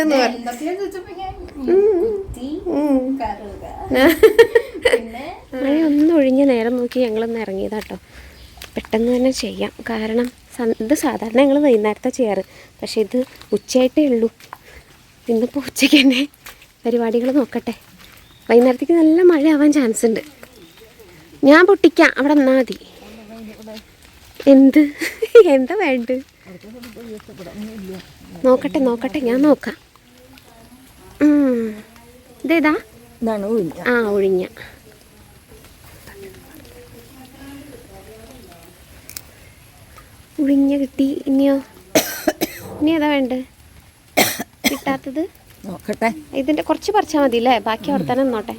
എന്ന് പറഞ്ഞു ഒന്ന് ഒഴിഞ്ഞ നേരം നോക്കി ഞങ്ങളൊന്ന് ഇറങ്ങിയതാട്ടോ പെട്ടെന്ന് തന്നെ ചെയ്യാം. കാരണം ഇത് സാധാരണ ഞങ്ങൾ വൈകുന്നേരത്തെ ചെയ്യാറ്. പക്ഷെ ഇത് ഉച്ചയായിട്ടേ ഉള്ളൂ. ഇന്നിപ്പോൾ ഉച്ചയ്ക്ക് തന്നെ പരിപാടികൾ നോക്കട്ടെ. വൈകുന്നേരത്തേക്ക് നല്ല മഴ ആവാൻ ചാൻസ് ഉണ്ട്. ഞാൻ പൊട്ടിക്കാം. അവിടെ നിന്നാൽ മതി. എന്ത്? എന്താ വേണ്ട നോക്കട്ടെ നോക്കട്ടെ. ഞാൻ നോക്കാം. ഇതേതാ ഇതാണ് ആ ഒഴിഞ്ഞ ഒഴിഞ്ഞ കിട്ടി. ഇനിയോ? ഇനി ഏതാ വേണ്ട? കിട്ടാത്തത്? നോക്കട്ടെ. ഇതിന്റെ കുറച്ച് പറിച്ചാൽ മതി അല്ലേ ബാക്കി അവിടെ തന്നെ നിന്നോട്ടെ.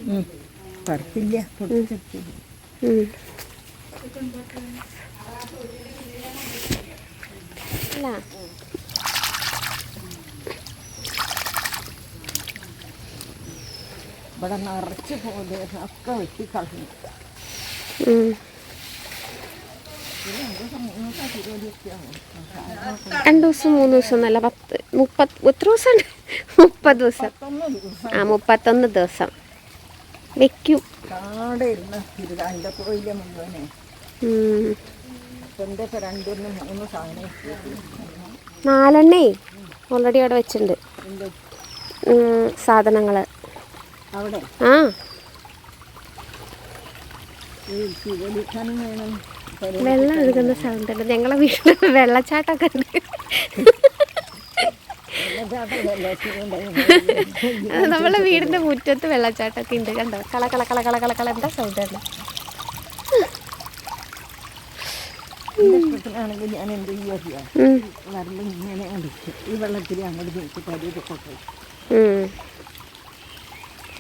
അല്ല. ഇവിടെ നിറച്ച് പോലെ ഒക്കെ വെട്ടി കളഞ്ഞു. രണ്ട് ദിവസം മൂന്ന് ദിവസം എന്നല്ല പത്ത് മുപ്പത് എത്ര ദിവസം? മുപ്പത് ദിവസം. ആ മുപ്പത്തൊന്ന് ദിവസം. വെക്കും. നാലെണ്ണേ. ഓൾറെഡി അവിടെ വെച്ചിട്ടുണ്ട്. സാധനങ്ങൾ. സാധനങ്ങൾ ആ. വെള്ളം ഒഴുകുന്ന സൗണ്ട് ഉണ്ട് ഞങ്ങളെ വീട്ടിൽ വെള്ളച്ചാട്ടമൊക്കെ ഉണ്ട്. നമ്മളെ വീടിന്റെ മുറ്റത്ത് വെള്ളച്ചാട്ടമൊക്കെ ഉണ്ട്. കണ്ടോ? കള കള കള കള കള കള. എന്താ സൗണ്ട് ഉണ്ട് ഞാൻ എന്ത് ഇങ്ങനെ ഈ വെള്ളത്തിൽ അങ്ങോട്ട് നോക്കി പരിയൊക്കെ.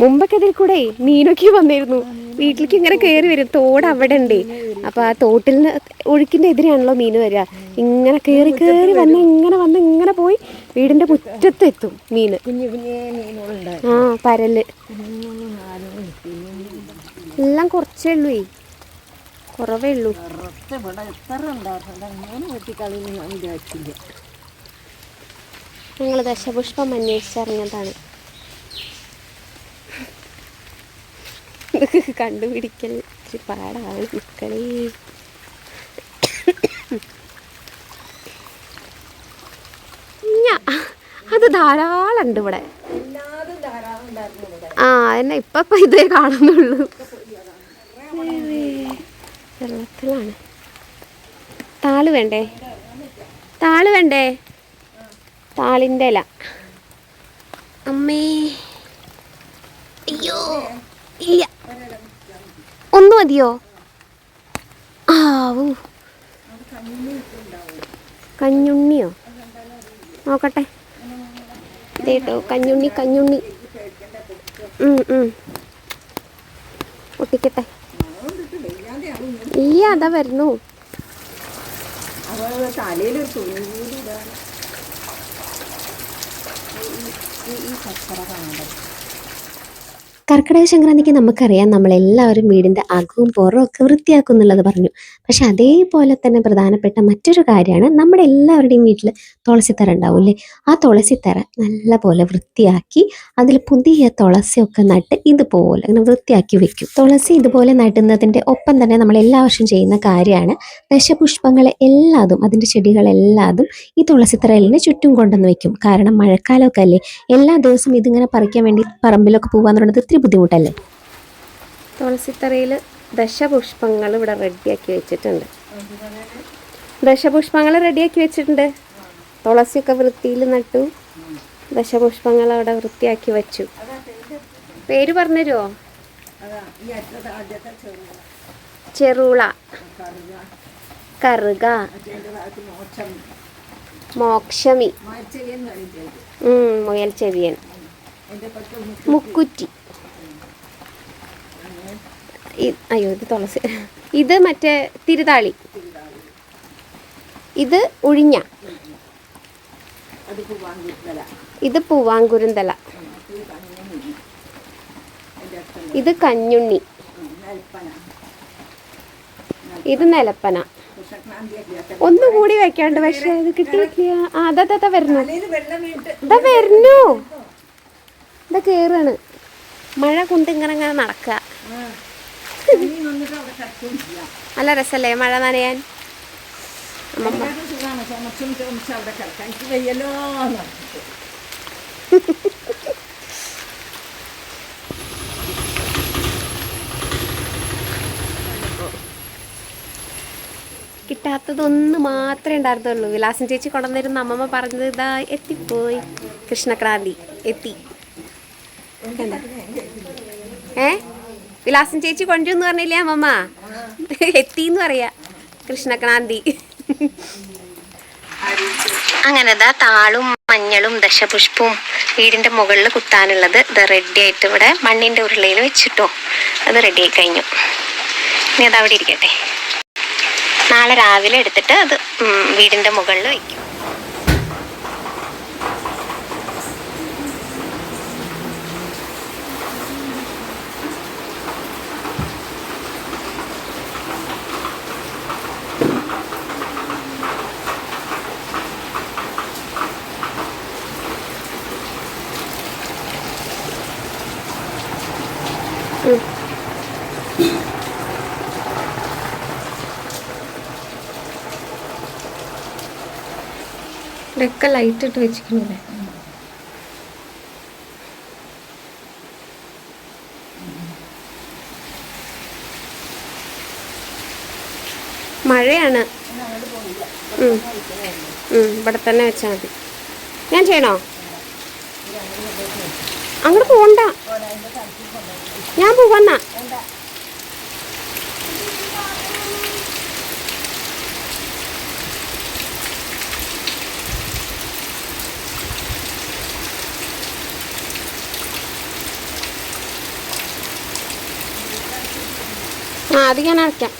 മുമ്പൊക്കെ ഇതിൽ കൂടെ മീനൊക്കെ വന്നിരുന്നു. വീട്ടിലേക്ക് ഇങ്ങനെ കയറി വരും. തോട് അവിടെ ഉണ്ട് അപ്പൊ ആ തോട്ടിൽ നിന്ന് ഒഴുക്കിന്റെ എതിരെയാണല്ലോ മീൻ വരിക. ഇങ്ങനെ കയറി കയറി വന്ന് ഇങ്ങനെ വന്ന് ഇങ്ങനെ പോയി വീടിന്റെ മുറ്റത്തെത്തും മീന് ആ പരൽ. എല്ലാം കുറച്ചേ ഉള്ളൂ. കുറവേ ഉള്ളൂ. നിങ്ങൾ ദശപുഷ്പം എത്ര ഉണ്ടായിരുന്നു അങ്ങനെ വെട്ടിക്കളയുന്നു ഞാൻ വിചാരിച്ചില്ല ഞങ്ങൾ ദശപുഷ്പം അന്വേഷിച്ചിറങ്ങിയതാണ് ഇതൊക്കെ കണ്ടുപിടിക്കൽ ഇച്ചിരി പാടാണ് മക്കളേ. അത് ധാരാളം ഉണ്ട് ഇവിടെ. ആ എന്നെ ഇപ്പൊ ഇപ്പൊ ഇതേ കാണുന്നുള്ളൂ. വെള്ളത്തിലാണ്. താൾ വേണ്ടേ? താൾ വേണ്ടേ? താളിന്റെ ഇല. അമ്മേ. അയ്യോ ഇല്ല. ഒന്ന് മതിയോ? ആവൂ കഞ്ഞുണ്ണിയോ? നോക്കട്ടെ. ഇതേട്ടോ കഞ്ഞുണ്ണി കഞ്ഞുണ്ണി. ഒട്ടിക്കട്ടെ. ഈ അതാ വരുന്നു. ഈ കച്ചറ കാണുന്നത് കർക്കിടക സംക്രാന്തിക്ക് നമുക്കറിയാം നമ്മളെല്ലാവരും വീടിന്റെ അകവും പുറവും ഒക്കെ വൃത്തിയാക്കും എന്നുള്ളത് പറഞ്ഞു. പക്ഷെ അതേപോലെ തന്നെ പ്രധാനപ്പെട്ട മറ്റൊരു കാര്യമാണ് നമ്മുടെ എല്ലാവരുടെയും വീട്ടിൽ തുളസിത്തറ ഉണ്ടാവില്ലേ ആ തുളസിത്തറ നല്ല പോലെ വൃത്തിയാക്കി അതിൽ പുതിയ തുളസിയൊക്കെ നട്ട് ഇതുപോലെ അങ്ങനെ വൃത്തിയാക്കി വെക്കും. തുളസി ഇതുപോലെ നടുന്നതിന്റെ ഒപ്പം തന്നെ നമ്മൾ എല്ലാ വർഷവും ചെയ്യുന്ന കാര്യമാണ് ദശപുഷ്പങ്ങളെ എല്ലാതും അതിന്റെ ചെടികളെല്ലാതും ഈ തുളസിത്തറയിലിന് ചുറ്റും കൊണ്ടുവന്ന് വെക്കും. കാരണം മഴക്കാലമൊക്കെ അല്ലേ? എല്ലാ ദിവസവും ഇതിങ്ങനെ പറിക്കാൻ വേണ്ടി പറമ്പിലൊക്കെ പോകാന്ന് പറയുന്നത് ഇത്തിരി ബുദ്ധിമുട്ടല്ലേ? തുളസിത്തറയിൽ ദശപുഷ്പങ്ങൾ ഇവിടെ റെഡിയാക്കി വെച്ചിട്ടുണ്ട്. ദശപുഷ്പങ്ങൾ റെഡിയാക്കി വെച്ചിട്ടുണ്ട്. തുളസിയൊക്കെ വൃത്തിയിൽ നട്ടു. ദശപുഷ്പങ്ങൾ അവിടെ വൃത്തിയാക്കി വെച്ചു. പേര് പറഞ്ഞുതരുമോ ചെറുള. കറുക. മോക്ഷമി. മുയൽ ചെവിയൻ. മുക്കുറ്റി. അയ്യോ ഇത് തുളസി ഇത് മറ്റേ തിരുതാളി. ഇത് ഉഴിഞ്ഞ. അത് ഇത് പൂവാങ്കുരുന്തല. ഇത് കഞ്ഞുണ്ണി. ഇത് നിലപ്പന. ഒന്നും കൂടി വെക്കാണ്ട് പക്ഷെ ഇത് കിട്ടിയിട്ടില്ല. ആ അതാ അതാ വരുന്നു. ഇതാ വരുന്നു. ഇതാ കേറാണ്. മഴ കൊണ്ട് ഇങ്ങനെ ഇങ്ങനെ നടക്കുക. നല്ല രസല്ലേ മഴ നനയാൻ. കിട്ടാത്തതൊന്ന് മാത്രമേ ഉണ്ടായിരുന്നുള്ളൂ. വിലാസം ചേച്ചി കൊണ്ടുവന്നിരുന്ന അമ്മമ്മ പറഞ്ഞത് ഇതാ എത്തിപ്പോയി. കൃഷ്ണക്രാന്തി എത്തി? ഏ? വിലാസം ചേച്ചി കൊണ്ടുവന്ന് പറഞ്ഞില്ലേ അമ്മമ്മ? എത്തി എന്ന് പറയാ. കൃഷ്ണക്രാന്തി. അങ്ങനെ ദാ താളും മഞ്ഞളും ദശപുഷ്പവും വീടിന്റെ മുകളിൽ കുത്താനുള്ളത് ഇത് റെഡി ആയിട്ട് ഇവിടെ മണ്ണിന്റെ ഉരുളയിൽ വെച്ചിട്ടോ. അത് റെഡി ആയി കഴിഞ്ഞു. ഇനി അത് അവിടെ ഇരിക്കട്ടെ. നാളെ രാവിലെ എടുത്തിട്ട് അത് വീടിന്റെ മുകളിൽ വയ്ക്കും ഇവിടെയൊക്കെ ലൈറ്റ് ഇട്ട് വെച്ചിരിക്കുന്നില്ലേ മഴയാണ്. ഇവിടെ തന്നെ വെച്ചാൽ മതി. ഞാൻ ചെയ്യണോ? അങ്ങോട്ട് പോണ്ട ഞാൻ പോവന്നാ. ആ അത് ഞാൻ അടയ്ക്കാം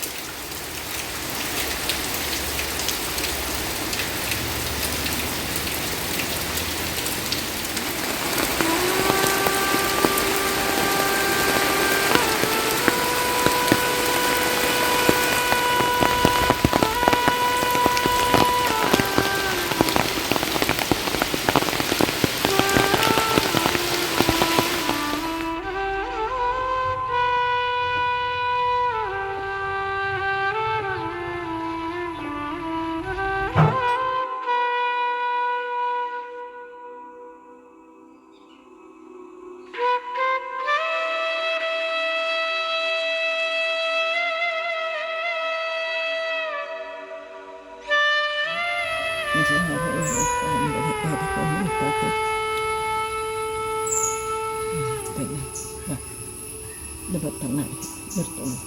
നിർത്തുന്നു.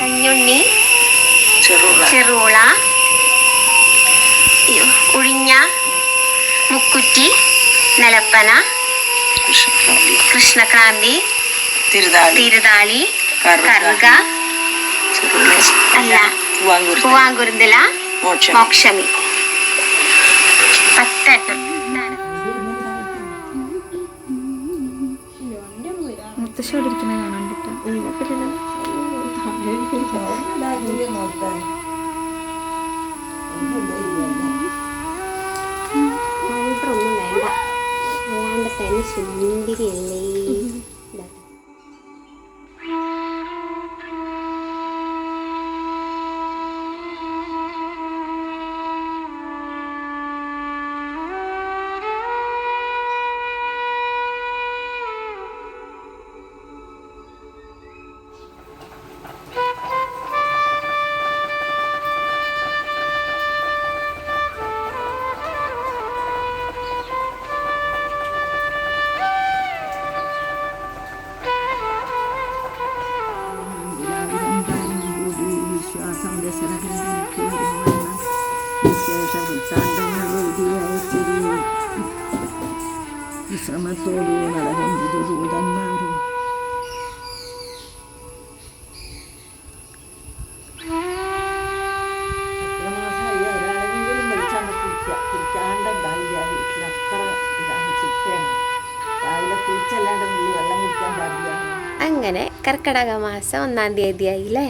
കഞ്ഞുണ്ണി ചെറുള ഉഴിഞ്ഞ മുക്കുറ്റി നിലപ്പന കൃഷ്ണക്രാന്തി. തിരുതാളി. കറുക. അല്ല പൂവാങ്കുരുന്തല പൂവാങ്കുരുന്തില മോക്ഷം മോക്ഷമി. പത്തെണ്ണം മുത്തശ്ശി അല്ലാണ്ട് തന്നെ സുന്ദരിയല്ലേ കർക്കടക മാസം ഒന്നാം തീയതി ആയില്ലേ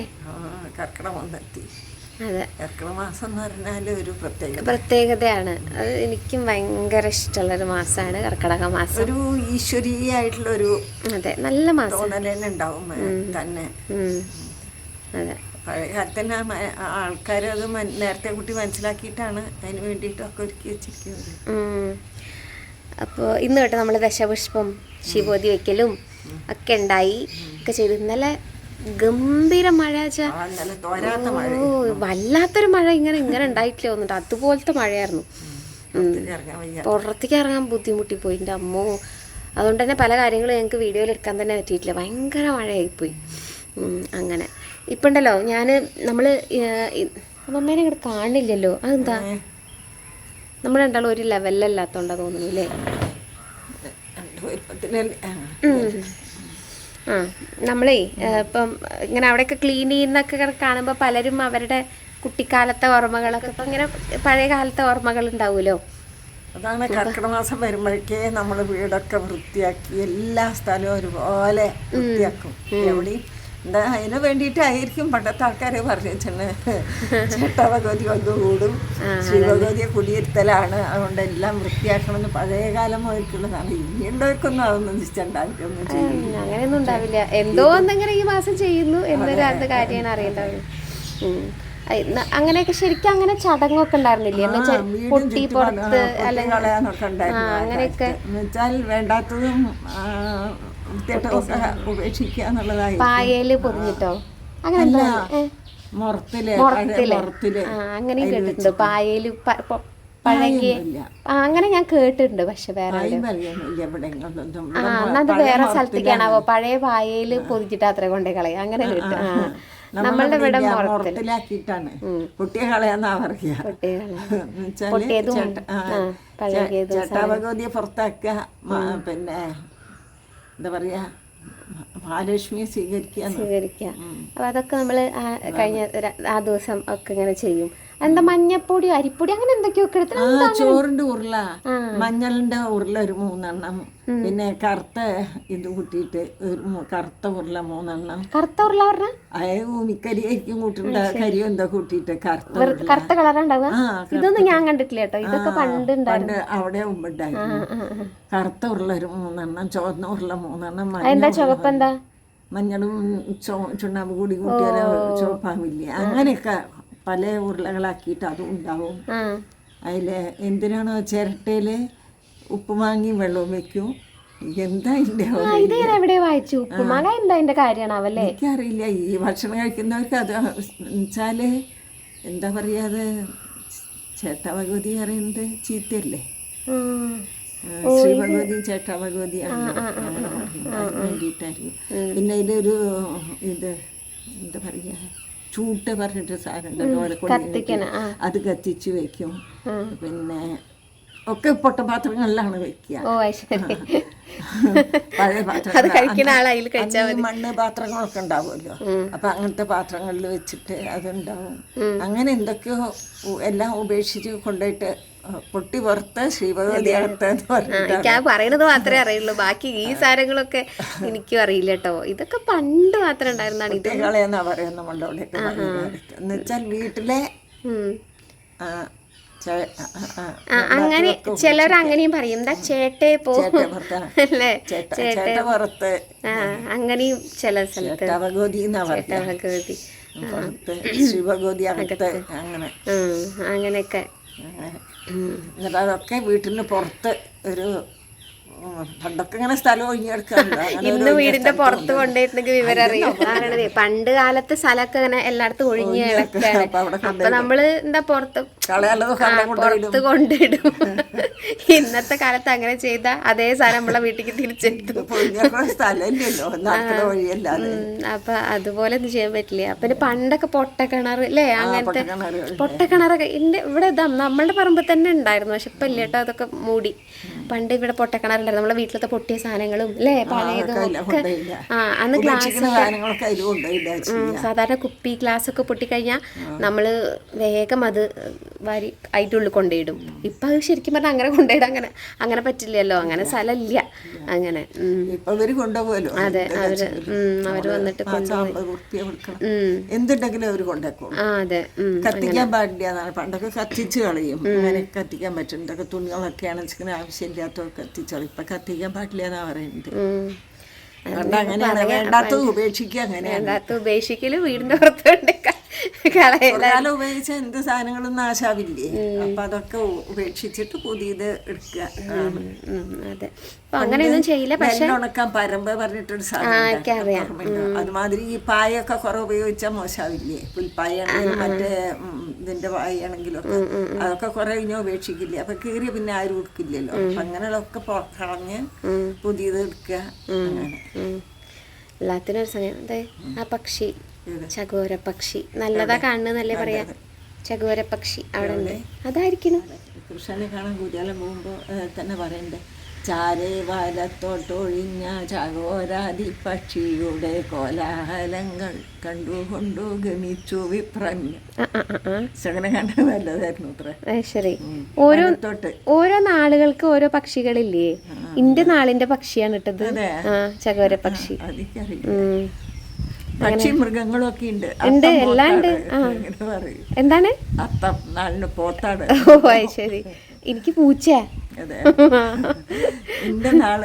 കർക്കിടകം വന്നെത്തി അതെ. കർക്കിടക മാസം എന്ന് പറഞ്ഞാൽ ഒരു പ്രത്യേകത. പ്രത്യേകതയാണ്. അത് എനിക്കും ഭയങ്കര ഇഷ്ടമുള്ളൊരു മാസമാണ് കർക്കിടക മാസം ഒരു ഈശ്വരീയായിട്ടുള്ള ഒരു അതെ നല്ല മാസം. തോന്നൽ തന്നെ ഉണ്ടാവും തന്നെ. അതെ. പഴയ കാലത്തന്നെ ആൾക്കാർ അത് നേരത്തെ കുട്ടി മനസ്സിലാക്കിയിട്ടാണ് അതിന് വേണ്ടിയിട്ടൊക്കെ ഒരുക്കി വെച്ചിരിക്കുന്നത്. അപ്പോൾ ഇന്ന് തൊട്ട് നമ്മൾ ദശപുഷ്പം ശിവോതി വെക്കലും ഒക്കെ ഉണ്ടായി. ഒക്കെ ചെയ്തു. ഇന്നലെ ഗംഭീര മഴ ഓ വല്ലാത്തൊരു മഴ ഇങ്ങനെ ഇങ്ങനെ ഉണ്ടായിട്ടില്ല വന്നിട്ട് അതുപോലത്തെ മഴയായിരുന്നു. പുറത്തേക്ക് ഇറങ്ങാൻ ബുദ്ധിമുട്ടി പോയി എന്റെ അമ്മോ. അതുകൊണ്ട് തന്നെ പല കാര്യങ്ങളും ഞങ്ങൾക്ക് വീഡിയോയിൽ എടുക്കാൻ തന്നെ പറ്റിയിട്ടില്ല. ഭയങ്കര മഴയായിപ്പോയി. അങ്ങനെ. ഇപ്പം ഉണ്ടല്ലോ ഞാൻ നമ്മൾ അമ്മമ്മേനെ ഇങ്ങോട്ട് കാണില്ലല്ലോ. അതെന്താ? നമ്മൾ രണ്ടാളും ഒരു ലെവലിലല്ലാത്തോണ്ടാ തോന്നുന്നു അല്ലേ ആ. നമ്മളേ ഇപ്പം ഇങ്ങനെ അവിടെയൊക്കെ ക്ലീൻ ചെയ്യുന്നൊക്കെ കാണുമ്പോൾ പലരും അവരുടെ കുട്ടിക്കാലത്തെ ഓർമ്മകളൊക്കെ ഇപ്പം ഇങ്ങനെ പഴയ കാലത്തെ ഓർമ്മകൾ ഉണ്ടാവുമല്ലോ അതാണ് കർക്കിടക മാസം വരുമ്പോഴേക്കേ നമ്മൾ വീടൊക്കെ വൃത്തിയാക്കി എല്ലാ സ്ഥലവും ഒരുപോലെ വൃത്തിയാക്കും എവിടെയും എന്താ അതിന് വേണ്ടിയിട്ടായിരിക്കും പണ്ടത്തെ ആൾക്കാരെ പറഞ്ഞിട്ടുണ്ട് വെച്ചാണ് ചേട്ടഭഗവതി വന്നു കൂടും ശ്രീഭഗവതിയെ കുടിയിരുത്തലാണ്. അതുകൊണ്ട് എല്ലാം വൃത്തിയാക്കണമെന്ന് പഴയ കാലം മുതൽക്കുള്ളതാണ് ഇനിയുള്ളവർക്കൊന്നും അതൊന്നും നിശ്ചയുണ്ടാവില്ല അങ്ങനെയൊന്നും ഉണ്ടാവില്ല. എന്തോ എന്തെങ്കിലും ഈ മാസം ചെയ്യുന്നു എന്നൊരു അത് കാര്യമാണ് അറിയേണ്ടത്. അങ്ങനെയൊക്കെ ശരിക്കും അങ്ങനെ ചടങ്ങൊക്കെ ഉണ്ടായിരുന്നില്ലേ? പൊട്ടി പുറത്ത് അല്ലെങ്കിൽ അങ്ങനെയൊക്കെ. വേണ്ടാത്തതും ആ, വൃത്തികെട്ടതൊക്കെ ഉപേക്ഷിക്കുക എന്നുള്ളതായി പായയിൽ പൊതിഞ്ഞിട്ടോ? അങ്ങനെ? മുറത്തിൽ മുറത്തിൽ. അങ്ങനെയും കേട്ടിട്ടുണ്ട്. പായയിൽ പഴകിയ അങ്ങനെ ഞാൻ കേട്ടിട്ടുണ്ട് പക്ഷെ വേറെ ആ അത് വേറെ സ്ഥലത്തേക്കാണാവോ? പഴയ പായയിൽ പൊതിച്ചിട്ട് അത്ര കൊണ്ടേ കളയും അങ്ങനെ കേട്ടു നമ്മളുടെ ഇവിടെ മുറത്തിലാക്കിയിട്ടാണ്. കുട്ടിയെ കളയാന്നാ പറയുക. ചേട്ട- ചേട്ടാഭഗവതിയെ പുറത്താക്കുക പിന്നെ എന്താ പറയാ മഹാലക്ഷ്മിയെ സ്വീകരിക്കുക സ്വീകരിക്കുക അപ്പൊ അതൊക്കെ നമ്മൾ കഴിഞ്ഞ ആ ദിവസം ഒക്കെ ഇങ്ങനെ ചെയ്യും. എന്താ മഞ്ഞപ്പൊടി അരിപ്പൊടി അങ്ങനെ എന്തൊക്കെയൊക്കെ എടുത്ത് ചോറിന്റെ ഉരുള. മഞ്ഞളിന്റെ ഉരുള ഒരു മൂന്നെണ്ണം. പിന്നെ കറുത്ത ഇത് കൂട്ടിയിട്ട് ഒരു കറുത്ത ഉരുള മൂന്നെണ്ണം. കറുത്ത ഉരുള പറഞ്ഞ? അതായത് ഭൂമിക്കരി ആയിരിക്കും കൂട്ടിട്ട് കരി എന്താ കൂട്ടിയിട്ട് കറുത്ത. കറുത്ത കളറുണ്ടാവുക ഇതൊന്നും ഞാൻ കണ്ടിട്ടില്ല കേട്ടോ. ഇതൊക്കെ പണ്ട് അവിടെ ഉണ്ടായിരുന്നു. കറുത്ത ഉരുള ഒരു മൂന്നെണ്ണം ചുവന്ന ഉരുള മൂന്നെണ്ണം എന്താ ചുവപ്പ് എന്താ മഞ്ഞളും ചുണ്ണാമ്പ് കൂടി കൂട്ടിയാൽ ചുവപ്പാവില്ലേ? അങ്ങനെയൊക്കെ പല ഉരുളകളാക്കിയിട്ട് അതും ഉണ്ടാവും. അതിൽ എന്തിനാണോ ചിരട്ടയിൽ ഉപ്പ് വാങ്ങി വെള്ളവും വെക്കും? എന്താ ഇതിന്റെ ആ, ഇത് എവിടെ വായിച്ചു? ഉപ്പുമാങ്ങ എന്താ അതിന്റെ കാര്യമാണാവല്ലേ? എനിക്കറിയില്ല. ഈ ഭക്ഷണം കഴിക്കുന്നവർക്ക് അത് വെച്ചാൽ എന്താ പറയാതെ അത്? ചേട്ടാ ഭഗവതി പറയുന്നത് ചീത്തയല്ലേ? ശ്രീ ഭഗവതി ചേട്ട ഭഗവതിയാണ് വേണ്ടിയിട്ടായിരിക്കും. പിന്നെ ഇതിലൊരു ഇത് എന്താ പറയുക ചൂട്ട് പറഞ്ഞിട്ട് സാധനം ഉണ്ടല്ലോ ഓലെ കൊണ്ട്? അത് കത്തിച്ച് വെക്കും. പിന്നെ ഒക്കെ പൊട്ട പാത്രങ്ങളിലാണ് വെക്കുക. പഴയ പാത്രങ്ങൾ മണ്ണ് പാത്രങ്ങളൊക്കെ ഉണ്ടാവുമല്ലോ. അപ്പൊ അങ്ങനത്തെ പാത്രങ്ങളിൽ വെച്ചിട്ട് അതുണ്ടാവും. അങ്ങനെ എന്തൊക്കെയോ എല്ലാം ഉപേക്ഷിച്ച് കൊണ്ടുപോയിട്ട് പൊട്ടി പുറത്ത് അടുത്ത് എന്ന് പറഞ്ഞിട്ട് എനിക്ക് ആ പറയണത് മാത്രമേ അറിയുള്ളൂ. ബാക്കി ഈ സാരങ്ങളൊക്കെ എനിക്കും അറിയില്ല കേട്ടോ. ഇതൊക്കെ പണ്ട് മാത്രം ഉണ്ടായിരുന്നാണ് കുട്ടികളെന്നാ പറയാം നമ്മളുടെ അവിടെയൊക്കെ എന്ന് വെച്ചാൽ വീട്ടിലെ അങ്ങനെ ചിലർ അങ്ങനെയും പറയും. എന്താ ചേട്ടെ പോ? അല്ലേ? ചേട്ട പുറത്ത് ആ അങ്ങനെയും ചില സ്ഥലത്ത്. ചേട്ട ഭഗവതി എന്നാ പറയാ ഭഗവതി പുറത്ത് ശ്രീഭഗവതി അങ്ങനെ. അങ്ങനെയൊക്കെ. അങ്ങനെ. എന്നിട്ട് അതൊക്കെ വീട്ടിന് പുറത്ത് ഒരു പണ്ടൊക്കെ ഇങ്ങനെ സ്ഥലം ഒഴിഞ്ഞെടുക്കാറുണ്ട്. ഇന്ന് വീടിന്റെ പുറത്ത് കൊണ്ടുപോയി. കൊണ്ടുപോയിട്ടുണ്ടെങ്കിൽ വിവരം അറിയാം. പണ്ട് കാലത്ത് സ്ഥലമൊക്കെ ഇങ്ങനെ എല്ലായിടത്തും ഒഴിഞ്ഞു കിടക്കാണ്. അപ്പൊ നമ്മൾ എന്താ പുറത്ത് പുറത്ത് കൊണ്ടിടും. ഇന്നത്തെ കാലത്ത് അങ്ങനെ ചെയ്ത അതേ സാധനം നമ്മളെ വീട്ടിലേക്ക് തിരിച്ചെത്തും അപ്പൊ അതുപോലെ ഒന്നും ചെയ്യാൻ പറ്റില്ല. അപ്പൊ പിന്നെ പണ്ടൊക്കെ പൊട്ടക്കിണർ അല്ലേ അങ്ങനത്തെ. പൊട്ടക്കിണറൊക്കെ എന്റെ ഇവിടെ ഇതാ നമ്മളുടെ പറമ്പിൽ തന്നെ ഉണ്ടായിരുന്നു. പക്ഷെ ഇപ്പൊ ഇല്ല കേട്ടോ അതൊക്കെ മൂടി. പണ്ട് ഇവിടെ പൊട്ടക്കിണറുണ്ടായിരുന്നു നമ്മളെ വീട്ടിലത്തെ പൊട്ടിയ സാധനങ്ങളും അല്ലേ പഴയതും ഒക്കെ. ആ അന്ന് ഗ്ലാസ് സാധാരണ കുപ്പി ഗ്ലാസ് ഒക്കെ പൊട്ടിക്കഴിഞ്ഞാൽ നമ്മൾ വേഗം അത് വാരി അതിന്റെ ഉള്ളിൽ കൊണ്ടുപോയിടും. ഇപ്പം അത് ശരിക്കും പറഞ്ഞാൽ അങ്ങനെ കൊണ്ടുപോയിടും അങ്ങനെ അങ്ങനെ പറ്റില്ലല്ലോ. അങ്ങനെ സ്ഥലമില്ല. അങ്ങനെ ഇവർ കൊണ്ടുപോകുമല്ലോ അതെ അവർ അവർ വന്നിട്ട്. എന്തുണ്ടെങ്കിലും അവർ കൊണ്ടുപോകും അതെ. കത്തിക്കാൻ പാടില്ല പണ്ടൊക്കെ കത്തിച്ച് കളയും. അങ്ങനെ കത്തിക്കാൻ പറ്റും. ഇതൊക്കെ തുണികളൊക്കെയാണ് വെച്ചിങ്ങനെ ആവശ്യമില്ലാത്ത കത്തിച്ചോളും. ഇപ്പൊ കത്തിക്കാൻ പാടില്ല എന്നാ പറയുന്നത്. വേണ്ടാത്തത് ഉപേക്ഷിക്കുക അങ്ങനെ വേണ്ടാത്ത ഉപേക്ഷിക്കൽ വീടിന്റെ പുറത്തുകൊണ്ട് കളയല ഉപയോഗിച്ച എന്ത് സാധനങ്ങളും നാശാവില്ലേ അപ്പൊ അതൊക്കെ ഉപേക്ഷിച്ചിട്ട് പുതിയത് എടുക്കുക അതെ. അങ്ങനെയൊന്നും ചെയ്യില്ല. പക്ഷെ ഉണക്കാൻ പരമ്പ് പറഞ്ഞിട്ടൊരു സാധനം? അതുമാതിരി ഈ പായൊക്കെ കുറെ ഉപയോഗിച്ചാൽ മോശാവില്ലേ? പുൽപ്പായ ആണെങ്കിലും മറ്റേ ഇതിന്റെ പായാണെങ്കിലും ഒക്കെ അതൊക്കെ കുറെ ഇനി ഉപേക്ഷിക്കില്ലേ? അപ്പൊ കീറിയ പിന്നെ ആരും എടുക്കില്ലല്ലോ അപ്പൊ അങ്ങനെയുള്ളതൊക്കെ കളഞ്ഞ് പുതിയത് എടുക്കുക അങ്ങനെ. എല്ലാത്തിനും ഒരു സമയം. അതെ. ആ പക്ഷി? ചകോര പക്ഷി നല്ലതാ കാണുന്നല്ലേ പറയാ? ചകോര പക്ഷി അവിടെ ഉണ്ട്. അതായിരിക്കണം കൃഷ്ണനെ കാണാൻ കുര്യാലം പോകുമ്പോൾ തന്നെ പറയണ്ടേ ചാരേ വാലത്തോട്ടൊഴിഞ്ഞ ചകോരാതി പക്ഷിയുടെ കോലാഹലങ്ങൾ കണ്ടുകൊണ്ടു ഗമിച്ചു വിപ്രഞ്ഞു ശരി. ഓരോ തൊട്ട് ഓരോ നാളുകൾക്ക് ഓരോ പക്ഷികളില്ലേ? ഇന്റെ നാളിന്റെ പക്ഷിയാണ് ഇട്ടത്. ചകോര പക്ഷി. പക്ഷി മൃഗങ്ങളും ഒക്കെ ഉണ്ട്. എന്താണ്? അത്തം നാളിന് പോത്താണ്. ഓ ശരി. എനിക്ക് പൂച്ച. അതെ. എന്റെ നാൾ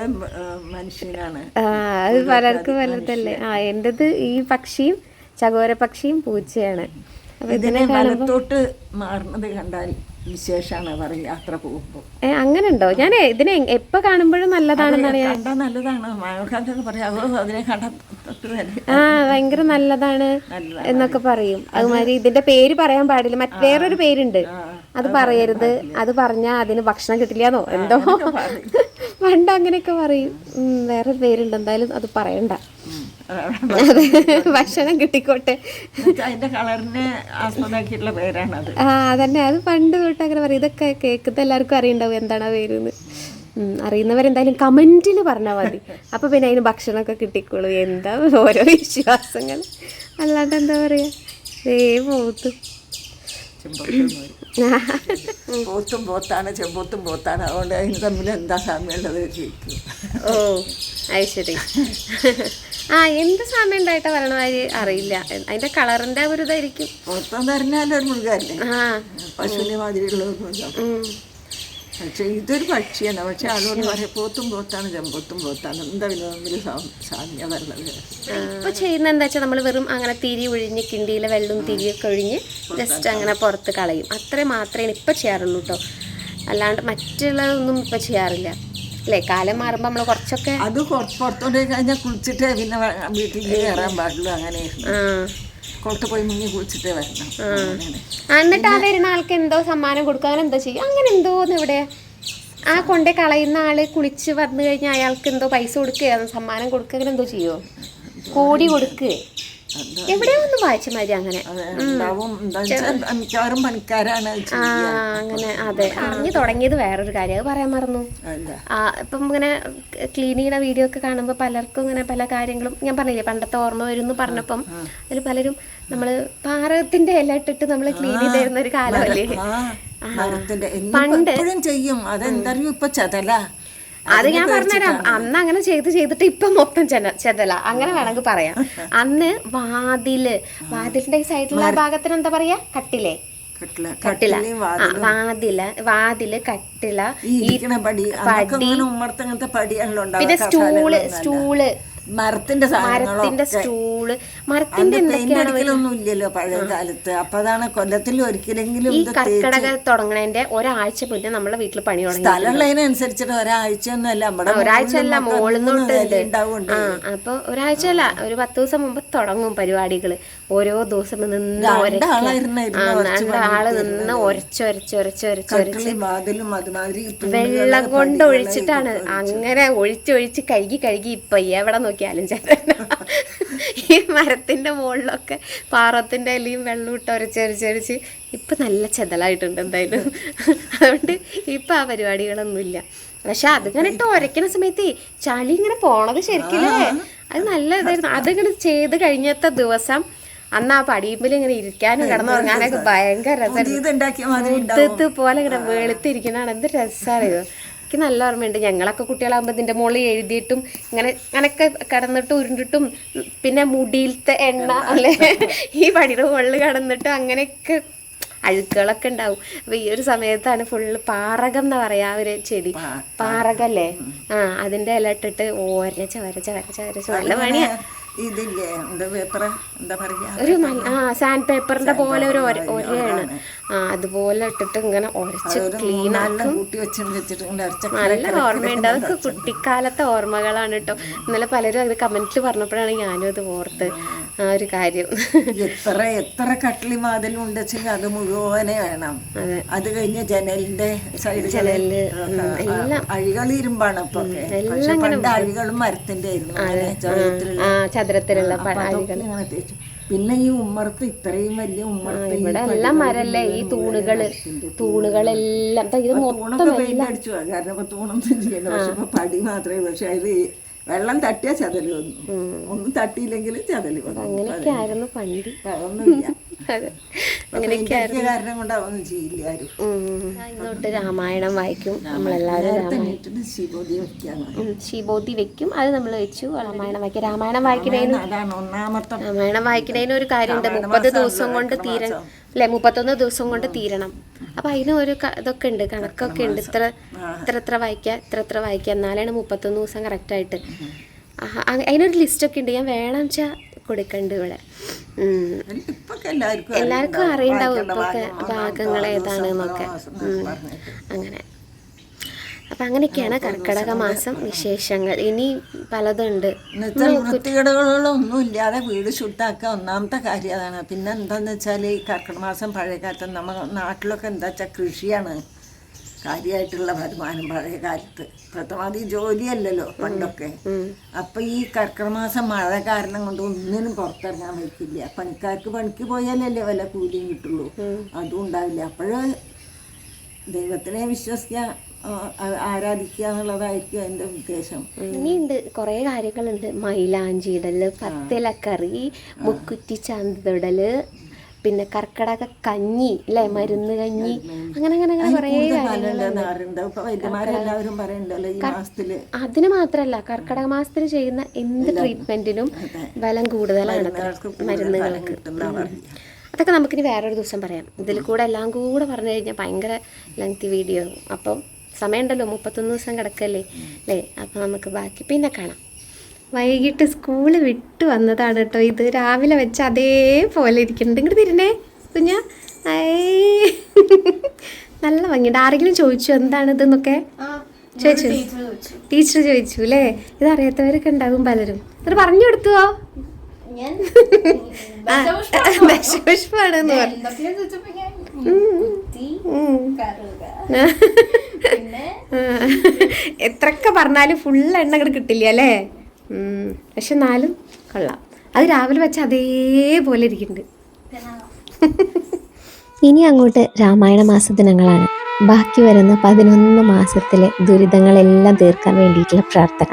മനുഷ്യനാണ്. ആ അത് പലർക്കും പലതല്ലേ. ആ എന്റേത് ഈ പക്ഷിയും ചകോര പക്ഷിയും പൂച്ചയാണ് ഇതിനെ വലത്തോട്ട് മാറുന്നത് കണ്ടാൽ വിശേഷമാണ് പറയും യാത്ര പോകുമ്പോൾ ഏ അങ്ങനെ ഉണ്ടോ ഞാൻ ഇതിനെ എപ്പോ കാണുമ്പോഴും നല്ലതാണെന്നാണ് ഞാൻ കണ്ടാ നല്ലതാണ്. മഴക്കാലത്തൊക്കെ പറയാം. "ഓ, അതിനെ കണ്ടാ തൊട്ട് വരെ. ആ ഭയങ്കര നല്ലതാണ് നല്ലതാണ്. എന്നൊക്കെ പറയും. അതുമാതിരി ഇതിന്റെ പേര് പറയാൻ പാടില്ല. മറ്റ് വേറൊരു പേരുണ്ട്. അത് പറയരുത്. അത് പറഞ്ഞാ അതിന് ഭക്ഷണം കിട്ടില്ലാന്നോ? എന്തോ? പണ്ട് അങ്ങനെയൊക്കെ പറയും. വേറെ പേരുണ്ട്. എന്തായാലും അത് പറയണ്ട. അതെ ഭക്ഷണം കിട്ടിക്കോട്ടെ. അതിന്റെ കളറിനെ ആസ്പദമാക്കിയിട്ടുള്ള ആ അതന്നെ. അത് പണ്ട് തൊട്ട് അങ്ങനെ പറയും. ഇതൊക്കെ കേൾക്കുന്ന എല്ലാവർക്കും അറിയണ്ടാവും എന്താണ് ആ പേരെന്ന്. ഉം, അറിയുന്നവരെന്തായാലും കമന്റിൽ പറഞ്ഞാൽ മതി. അപ്പൊ പിന്നെ അതിന് ഭക്ഷണമൊക്കെ കിട്ടിക്കോളൂ. എന്താ ഓരോ വിശ്വാസങ്ങൾ. അല്ലാണ്ട് എന്താ പറയാ? ദേ പോത്ത്. പോത്തും പോത്താണ് ചെമ്പോത്തും പോത്താണ് അതുകൊണ്ട് അതിന് തമ്മിൽ എന്താ സാമ്യമുള്ളത് ചോദിക്കും. ഓ അത് ശരി. ആ എന്ത് സാമ്യം ഉണ്ടായിട്ടാ പറയണ കാര്യം അറിയില്ല? അതിന്റെ കളറിന്റെ ഒരു ഇതായിരിക്കും. പോത്തെന്ന് പറഞ്ഞാൽ ഒരു മൃഗമല്ലേ പശുവിനെ മാതിരിയുള്ള. പക്ഷെ ഇതൊരു പക്ഷിയാണ് പക്ഷെ ആളോട് പറയാം പോത്തും പോത്താണ് ചെമ്പോത്തും പോത്താണ്. എന്താ പിന്നെ തമ്മിൽ സാമ്യ ഉള്ളത് ഇപ്പൊ ചെയ്യുന്ന എന്താ വെച്ചാൽ നമ്മൾ വെറും അങ്ങനെ തിരി ഒഴിഞ്ഞ് കിണ്ടിയിലെ വെള്ളം തിരിയൊക്കെ ഒഴിഞ്ഞ് ജസ്റ്റ് അങ്ങനെ പുറത്ത് കളയും. അത്ര മാത്രമേ ഇപ്പൊ ചെയ്യാറുള്ളൂ കേട്ടോ അല്ലാണ്ട് മറ്റുള്ളതൊന്നും ഇപ്പൊ ചെയ്യാറില്ല. അല്ലേ? കാലം മാറുമ്പോൾ നമ്മൾ കുറച്ചൊക്കെ അത് പുറത്തോട്ട് കഴിഞ്ഞാൽ കുളിച്ചിട്ടേ പിന്നെ വീട്ടിൽ കയറാൻ പാടുള്ളൂ അങ്ങനെ. ആ. കുളത്ത് പോയി മുങ്ങി കുളിച്ചിട്ടേ വരണം. എന്നിട്ട് ആ വരുന്ന ആൾക്ക് എന്തോ സമ്മാനം കൊടുക്കുക അങ്ങനെ എന്തോ ചെയ്യും. അങ്ങനെ എന്തോന്ന് ഇവിടെ. ആ കൊണ്ടേ കളയുന്ന ആൾ കുളിച്ച് വന്നു കഴിഞ്ഞാൽ അയാൾക്ക് എന്തോ പൈസ കൊടുക്കുക സമ്മാനം കൊടുക്കുക. അങ്ങനെ എന്തോ ചെയ്യോ? കോടി കൊടുക്കുക എവിടെയോ ഒന്ന് വായിച്ച മാതിരി അങ്ങനെ. മിക്കവാറും പണിക്കാരാണ് ആ അങ്ങനെ. അതെ. അറിഞ്ഞു തുടങ്ങിയത് വേറൊരു കാര്യം. അത് പറയാൻ മറന്നു. ആ ഇപ്പം ഇങ്ങനെ ക്ലീൻ ചെയ്യുന്ന വീഡിയോ ഒക്കെ കാണുമ്പോൾ പലർക്കും ഇങ്ങനെ പല കാര്യങ്ങളും ഞാൻ പറഞ്ഞില്ലേ പണ്ടത്തെ ഓർമ്മ വരും എന്ന് പറഞ്ഞപ്പം അതിൽ പലരും നമ്മൾ പാറത്തിന്റെ ഇല ഇട്ടിട്ട് നമ്മൾ ക്ലീൻ ചെയ്ത് തരുന്ന ഒരു കാലമല്ലേ പണ്ട് ചെയ്യും. അതെന്തറിയും ഇപ്പൊ ചതല. അത് ഞാൻ പറഞ്ഞുതരാം. അന്ന് അങ്ങനെ ചെയ്ത് ചെയ്തിട്ട് ഇപ്പൊ മൊത്തം ചെന്ന ചെതല. അങ്ങനെ വേണമെങ്കിൽ പറയാം. അന്ന് വാതിൽ. വാതിലിന്റെ സൈഡിലുള്ള ഭാഗത്തിന് എന്താ പറയാ? കട്ടിലേ. കട്ടില. വാതില. വാതിൽ. കട്ടില പടി പിന്നെ സ്റ്റൂൾ സ്റ്റൂൾ. മരത്തിന്റെ മരത്തിന്റെ സ്റ്റൂൾ മരത്തിന്റെ എന്തൊക്കെയാണ് ഇല്ലല്ലോ പഴയ കാലത്ത്. അപ്പൊ അതാണ് കൊല്ലത്തിൽ ഒരിക്കലെങ്കിലും ഈ കർക്കിടക തുടങ്ങണേന്റെ ഒരാഴ്ച മുന്നേ നമ്മളെ വീട്ടിൽ പണി തുടങ്ങി. സ്ഥലമുള്ളതിനനുസരിച്ചിട്ട് ഒരാഴ്ച ഒന്നും അല്ല നമ്മുടെ ഒരാഴ്ച അല്ല ആ അപ്പൊ ഒരാഴ്ച അല്ല ഒരു പത്ത് ദിവസം മുമ്പ് തുടങ്ങും പരിപാടികൾ. ഓരോ ദിവസം നിന്ന് ഒരച്ച്. രണ്ടാളായിരുന്നു ആ ഇരുന്ന് നിന്ന് വെള്ളം കൊണ്ട് ഒഴിച്ചിട്ടാണ്. അങ്ങനെ ഒഴിച്ചൊഴിച്ച് കഴുകി കഴുകി ഇപ്പൊ എവിടെ നോക്കിയാലും ചേട്ടൻ ഈ മരത്തിന്റെ മുകളിലൊക്കെ പാറത്തിന്റെ ഇലയും വെള്ളം ഇട്ട് ഒരച്ചൊരച്ചൊരച്ച് ഇപ്പം നല്ല ചെതലായിട്ടുണ്ട് എന്തായാലും. അതുകൊണ്ട് ഇപ്പം ആ പരിപാടികളൊന്നുമില്ല. പക്ഷെ അതിങ്ങനെ ഇട്ട് ഉരയ്ക്കുന്ന സമയത്ത് ചളി ഇങ്ങനെ പോണത് ശരിക്കില്ലേ. അത് നല്ല ഇതായിരുന്നു. അതിങ്ങനെ ചെയ്ത് കഴിഞ്ഞത്തെ ദിവസം അന്ന് ആ പടിയുമ്പിൽ ഇങ്ങനെ ഇരിക്കാനും കിടന്നുറങ്ങാനൊക്കെ ഭയങ്കര രസമാണ് പോലെ ഇങ്ങനെ വെളുത്തിരിക്കുന്നതാണ് എന്ത് രസമാണ് ഇത്. എനിക്ക് നല്ല ഓർമ്മയുണ്ട്. ഞങ്ങളൊക്കെ കുട്ടികളാകുമ്പോൾ ഇതിന്റെ മുകളിൽ എഴുതിയിട്ടും ഇങ്ങനെ അങ്ങനെയൊക്കെ കിടന്നിട്ട് ഉരുണ്ടിട്ടും പിന്നെ മുടിയിലത്തെ എണ്ണ അല്ലേ? ഈ പടിയുടെ മുകളിൽ കിടന്നിട്ട് അങ്ങനെയൊക്കെ അഴുക്കുകളൊക്കെ ഉണ്ടാവും. അപ്പൊ ഈ ഒരു സമയത്താണ് ഫുള്ള് പാറകം എന്ന് പറയാ ഒരു ചെടി. പാറകല്ലേ? ആ അതിന്റെ ഇല ഇട്ടിട്ട് ഓരച്ച വരച്ച വരച്ച വരച്ച നല്ല പണിയാ. ഇതില്ലേ? എന്താ പേപ്പർ എന്താ പറയാ ഒരു ആ സാൻഡ് പേപ്പറിന്റെ പോലെ ഒരു ഒര- ഒരയാണ് ആ അതുപോലെ ഇട്ടിട്ട് ഇങ്ങനെ ഉരച്ച് ക്ലീൻ അരച്ച നല്ല ഓർമ്മയുണ്ട്. അതൊക്കെ കുട്ടിക്കാലത്തെ ഓർമ്മകളാണ് കേട്ടോ. ഇന്നലെ പലരും അത് കമന്റിൽ പറഞ്ഞപ്പോഴാണ് ഞാനും അത് ഓർത്ത് ആ ഒരു കാര്യം. എത്ര എത്ര കട്ടിലി മാതിലും ഉണ്ടെച്ചെങ്കിൽ അത് മുഴുവനെ വേണം. അതെ. കഴിഞ്ഞ ജനലിന്റെ സൈഡ് ജനലിൽ, അഴികൾ ഇരുമ്പാണ് അപ്പൊ എല്ലാം. പണ്ട് അഴികളും മരത്തിന്റെ ആയിരുന്നു ആ ചതുരത്തിലുള്ള പ- അപ്പൊ അതൊക്കെ ഇങ്ങനെ തേച്ചു. പിന്നെ ഈ ഉമ്മർത്ത് ഇത്രയും വലിയ ഉമ്മർത്ത് ഇവിടെ എല്ലാം മരല്ലേ ഈ തൂണുകൾ. തൂണുകളെല്ലാം. ഇത് മൊത്തം അടിച്ചു. കാരണം ഇപ്പൊ തൂണൊന്നും ചെയ്യണ്ട. പക്ഷെ ഇപ്പൊ പടി മാത്രമേ പക്ഷെ അത് വെള്ളം തട്ടിയാ ചതൽ വന്നു. ഒന്നും തട്ടിയില്ലെങ്കിൽ ചതൽ വന്നു. അങ്ങനെയൊക്കെ ആയിരുന്നു പണ്ട്. അപ്പൊ കാരണം കൊണ്ട് അതൊന്നും ചെയ്യില്ല ആരും. ഉം. രാമായണം വായിക്കും. നമ്മളെല്ലാവരും ശിബോധി വെക്കാണ് വെക്കും അത് നമ്മൾ വെച്ചു. രാമായണം വായിക്കും. രാമായണം വായിക്കുന്നതിന് അതാണ് ഒന്നാമത്തെ രാമായണം വായിക്കുന്നതിന് ഒരു കാര്യമുണ്ട്. മുപ്പത് ദിവസം കൊണ്ട് തീരണം. അല്ലെ മുപ്പത്തൊന്ന് ദിവസം കൊണ്ട് തീരണം. അപ്പൊ അതിന് ഒരു ഇതൊക്കെ ഉണ്ട്. കണക്കൊക്കെ ഉണ്ട്. ഇത്ര ഇത്ര എത്ര വായിക്കുക ഇത്ര എത്ര വായിക്കുക എന്നാലാണ് മുപ്പത്തൊന്ന് ദിവസം കറക്റ്റ് ആയിട്ട്. ആഹ്, അ- അതിനൊരു ലിസ്റ്റ് ഒക്കെ ഉണ്ട്. ഞാൻ വേണം വെച്ചാൽ കൊടുക്കണ്ട് ഇവിടെ. എല്ലാവർക്കും അറിയണ്ടാവും ഇപ്പൊക്കെ ഭാഗം, ഭാഗങ്ങൾ ഏതാണെന്നൊക്കെ. അങ്ങനെ. അപ്പം അങ്ങനെയൊക്കെയാണ് കർക്കിടക മാസം വിശേഷങ്ങൾ. ഇനി പലതുണ്ട്. വൃത്തികേടുകളൊന്നും ഇല്ലാതെ വീട് ശുദ്ധാക്കുക ഒന്നാമത്തെ കാര്യം അതാണ്. പിന്നെ എന്താന്ന് വെച്ചാൽ ഈ കർക്കിടക മാസം പഴയ കാലത്ത് നമ്മുടെ നാട്ടിലൊക്കെ എന്താ വെച്ചാൽ കൃഷിയാണ്. കാര്യമായിട്ടുള്ള വരുമാനം പഴയ കാലത്ത്. പ്രഥമാതി ജോലിയല്ലല്ലോ പണ്ടൊക്കെ. അപ്പൊ ഈ കർക്കിടമാസം മഴ കാരണം കൊണ്ട് ഒന്നിനും പുറത്തിറങ്ങാൻ വയ്ക്കില്ല. പണിക്കാർക്ക് പണിക്ക് പോയാലല്ലേ വല്ല കൂലിയും കിട്ടുള്ളൂ. അതും ഉണ്ടാവില്ല. അപ്പോഴ് ദൈവത്തിനെ വിശ്വസിക്കുക ആ- ആരാധിക്കുക എന്നുള്ളതായിരിക്കും എന്റെ ഉദ്ദേശം. ഇനിയുണ്ട് കുറേ കാര്യങ്ങളുണ്ട്. മൈലാഞ്ചി ഇടൽ പത്തിലക്കറി മുക്കുറ്റി ചാന്തിടൽ പിന്നെ കർക്കിടക കഞ്ഞി അല്ലേ മരുന്ന് കഞ്ഞി. അങ്ങനെ അങ്ങനെ അങ്ങനെ കുറേ അതിന് മാത്രമല്ല കർക്കിടക മാസത്തിൽ ചെയ്യുന്ന എന്ത് ട്രീറ്റ്മെന്റിനും ബലം കൂടുതലാണ് മരുന്നുകൾക്ക്. അതൊക്കെ നമുക്കിനി വേറൊരു ദിവസം പറയാം. ഇതിൽ കൂടെ എല്ലാം കൂടെ പറഞ്ഞു കഴിഞ്ഞാൽ ഭയങ്കര ലെങ്തി വീഡിയോ അപ്പം സമയമുണ്ടല്ലോ മുപ്പത്തൊന്ന് ദിവസം കിടക്കല്ലേ? അല്ലേ അപ്പം നമുക്ക് ബാക്കി പിന്നെ കാണാം. വൈകിട്ട് സ്കൂൾ വിട്ട് വന്നതാണ് കേട്ടോ ഇത്. രാവിലെ വെച്ച് അതേപോലെ ഇരിക്കുന്നുണ്ട് ഇങ്ങോട്ട് തിരിഞ്ഞേ കുഞ്ഞ. നല്ല ഭംഗിയുണ്ട്. ആരെങ്കിലും ചോദിച്ചു എന്താണ് ഇതെന്നൊക്കെ? ചോദിച്ചു? ടീച്ചർ ചോദിച്ചു. അല്ലേ? ഇത് അറിയാത്തവരൊക്കെ ഉണ്ടാകും പലരും. എന്നിട്ട് പറഞ്ഞു കൊടുത്തുവോ ദശപുഷ്പാണെന്ന് പറഞ്ഞു. പറഞ്ഞാലും ഫുൾ എണ്ണ കിട്ടില്ല അല്ലേ. പക്ഷെ എന്നാലും കൊള്ളാം. അത് രാവിലെ വെച്ച അതേപോലെ ഇരിക്കുന്നുണ്ട്. ഇനി അങ്ങോട്ട് രാമായണ മാസ ദിനങ്ങളാണ് ബാക്കി വരുന്ന പതിനൊന്ന് മാസത്തിലെ ദുരിതങ്ങളെല്ലാം തീർക്കാൻ വേണ്ടിയിട്ടുള്ള പ്രാർത്ഥന.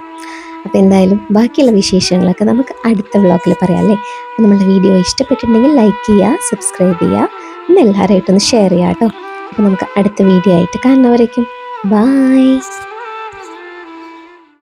അപ്പോൾ എന്തായാലും ബാക്കിയുള്ള വിശേഷങ്ങളൊക്കെ നമുക്ക് അടുത്ത വ്ളോഗിൽ പറയാം അല്ലേ? അപ്പോൾ നമ്മുടെ വീഡിയോ ഇഷ്ടപ്പെട്ടിട്ടുണ്ടെങ്കിൽ ലൈക്ക് ചെയ്യുക സബ്സ്ക്രൈബ് ചെയ്യുക ഒന്ന് എല്ലാവരുമായിട്ടൊന്ന് ഷെയർ ചെയ്യാം കേട്ടോ. അപ്പോൾ നമുക്ക് അടുത്ത വീഡിയോ ആയിട്ട് കാണുന്നവരേക്കും. ബായ്